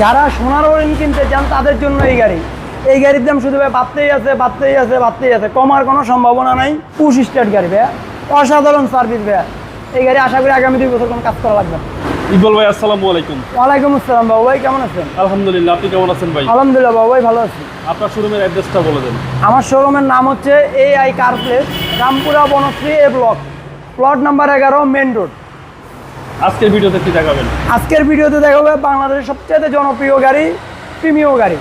যারা সোনার হরিণ কিনতে চান তাদের জন্য এই গাড়ি। এই গাড়ির দাম শুধু ভাই বাড়তেই আছে বাড়তেই আছে বাড়তেই আছে। কমার কোনো সম্ভাবনা নাই। পুশ স্টার্ট গাড়ি ভাইয়া। অসাধারণ সার্ভিস ভাইয়া। এই গাড়ি আশা করি আগামী দুই বছর কোনো কাজ করা লাগবে। ইকবাল ভাই আসসালামু আলাইকুম। ওয়ালাইকুম আসসালাম বাবু ভাই কেমন আছেন? আলহামদুলিল্লাহ আপনি কেমন আছেন ভাই? আলহামদুলিল্লাহ বাবু ভাই ভালো আছি। আপনার শোরুমের অ্যাড্রেসটা বলে দেন। আমার শোরুমের নাম হচ্ছে A I car place Rampura Banasree A block plot number এগারো মেন রোড আজকের ভিডিওতে কি দেখাবেন? আজকের ভিডিওতে দেখা হবে বাংলাদেশের সবচেয়ে জনপ্রিয় গাড়ি প্রিমিয় গাড়ি।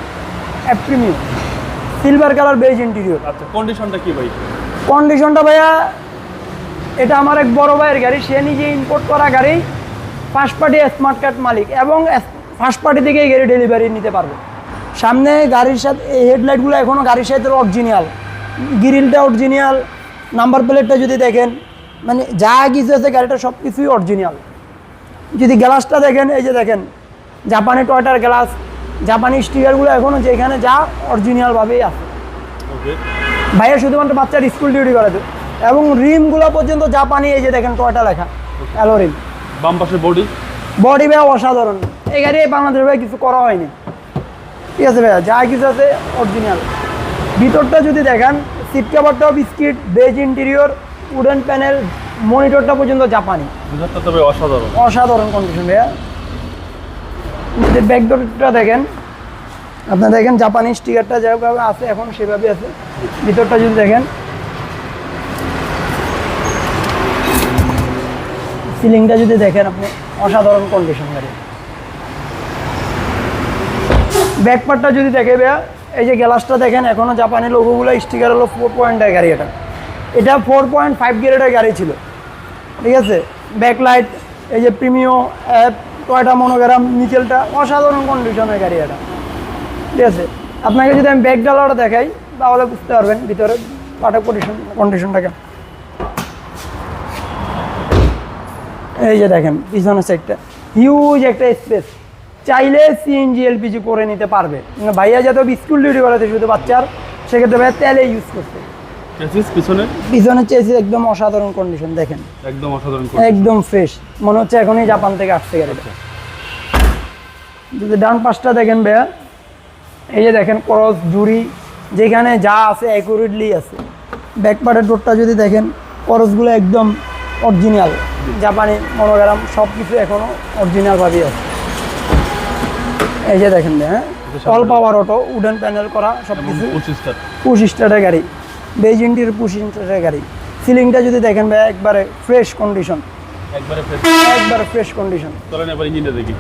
Premio silver colour beige interior আচ্ছা কন্ডিশনটা কি ভাই? কন্ডিশনটা ভাইয়া এটা আমার এক বড় ভাইয়ের গাড়ি সে নিজে ইম্পোর্ট করা গাড়ি ফার্স্ট পার্টি স্মার্ট কার্ড মালিক এবং ফার্স্ট পার্টি থেকে এই গাড়ি ডেলিভারি নিতে পারবে। সামনে গাড়ির সাথে এই হেডলাইটগুলো এখনও গাড়ির সাথে অরিজিনাল গ্রিলটা অরিজিনাল নাম্বার প্লেটটা যদি দেখেন মানে যা কিছু আছে গাড়িটা সব কিছুই অরিজিনাল যদি গ্লাসটা দেখেন এই যে দেখেন জাপানি টয়টার গ্লাস জাপানি স্টিকারগুলো এখনও যেখানে যা অরিজিনালভাবেই আছে। ভাইয়া শুধুমাত্র বাচ্চার স্কুল ডিউটি করে তো। এবং রিমগুলো পর্যন্ত জাপানি এই যে দেখেন টয়টা লেখা অ্যালো রিম বাম পাশের বডি বডি ভাইয়া অসাধারণ। এই গাড়ি বাংলাদেশ ভাই কিছু করা হয়নি। ঠিক আছে ভাইয়া যা কিছু আছে অরিজিনাল ভিতরটা যদি দেখেন seat কাভারটাও biscuit beige interior wooden panel মনিটরটা পর্যন্ত জাপানি। বুঝাতে তবে অসাধারণ। অসাধারণ কন্ডিশন ভাইয়া। ব্যাকডোরটা দেখেন। আপনার দেখেন জাপানি স্টিকারটা যেভাবে আছে, এখন সেভাবে আছে। ভিতরটা যদি দেখেন। সিলিংটা যদি দেখেন আপনি, অসাধারণ কন্ডিশন গাড়ি ব্যাকপার্টটা যদি দেখে, ভাইয়া, এই যে গ্লাসটা দেখেন এখনও জাপানি লোগোগুলো স্টিকার হলো ফোর পয়েন্টের গাড়ি এটা। এটা ফোর পয়েন্ট ফাইভ গ্রেডের গাড়ি ছিল। ঠিক আছে? ব্যাকলাইট এই যে প্রিমিও অ্যাপ টয়টা মনোগ্রাম নিচেলটা অসাধারণ কন্ডিশনের গাড়ি এটা। ঠিক আছে? আপনাকে যদি আমি ব্যাক ডালাটা দেখাই, তাহলে বুঝতে পারবেন ভিতরে পাটা কন্ডিশন কন্ডিশনটা কেমন। এই যে দেখেন, পিছনের সাইডটা হিউজ একটা স্পেস চাইলে সিএনজি এলপিজি করে নিতে পারবে। ভাইয়া যাতে স্কুল ডিউটি করাতে শুধু বাচ্চার, সেক্ষেত্রে ভাইয়া তেলে ইউজ করতে চেসিস পিছনে? একদম অসাধারণ কন্ডিশন দেখেন। একদম অসাধারণ একদম ফ্রেশ মনে হচ্ছে এখনই জাপান থেকে আসছে গাড়িটা। যদি ডান পাশটা দেখেন ভাইয়া এই যে দেখেন ক্রস জুড়ি যেখানে যা আছে অ্যাকুরেটলি আছে। ব্যাক পার্টের ডোরটা যদি দেখেন করসগুলো একদম অরিজিনাল জাপানি মনোগ্রাম সব কিছু এখনও অরিজিনালভাবেই আছে। এই যে দেখেন হ্যাঁ all power auto wooden panel করা সব কিছু স্টার্টের গাড়ি। বেজ পুশ স্টার্টের গাড়ি সিলিংটা যদি দেখেন ভাই একবারে ফ্রেশ কন্ডিশন একবারে ফ্রেশ একবারে ফ্রেশ কন্ডিশন চলেন এবার ইঞ্জিনটা দেখি।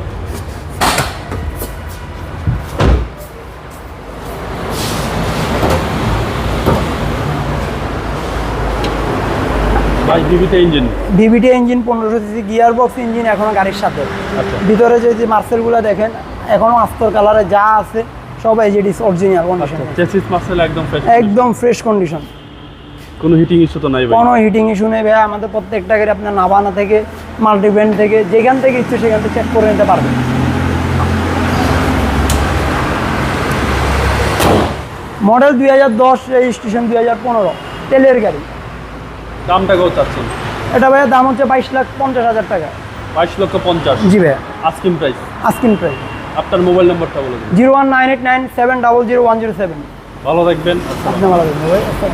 ইঞ্জিন পনেরোশো সিসি গিয়ার বক্স ইঞ্জিন এখনও গাড়ির সাথে। আচ্ছা। ভিতরে যদি মার্সেলগুলো দেখেন এখনও আস্তর কালারে যা আছে সব এজিডিস অরিজিনাল কন্ডিশন চেসিস মাসেল একদম ফ্রেশ একদম ফ্রেশ কন্ডিশন কোনো হিটিং ইস্যু তো নাই ভাই? কোনো হিটিং ইস্যু নেই ভাই আমাদের প্রত্যেকটা গাড়ি আপনার নাবানা থেকে মাল্টিব্যান্ড থেকে যেখান থেকে ইচ্ছে সেখান থেকে চেক করে নিতে পারবেন। মডেল দুই হাজার দশ রেজিস্ট্রেশন দুই হাজার পনেরো তেলের গাড়ি। দামটা কত চাচ্ছেন? এটা ভাইয়া দাম হচ্ছে বাইশ লাখ পঞ্চাশ হাজার টাকা। বাইশ লক্ষ পঞ্চাশ। জি ভাইয়া। আস্কিং প্রাইস আস্কিন প্রাইস আপনার মোবাইল নাম্বারটা বলে দিন। Zero one nine eight nine seven double zero one zero seven. ভালো থাকবেন আপনি ভালো থাকবেন।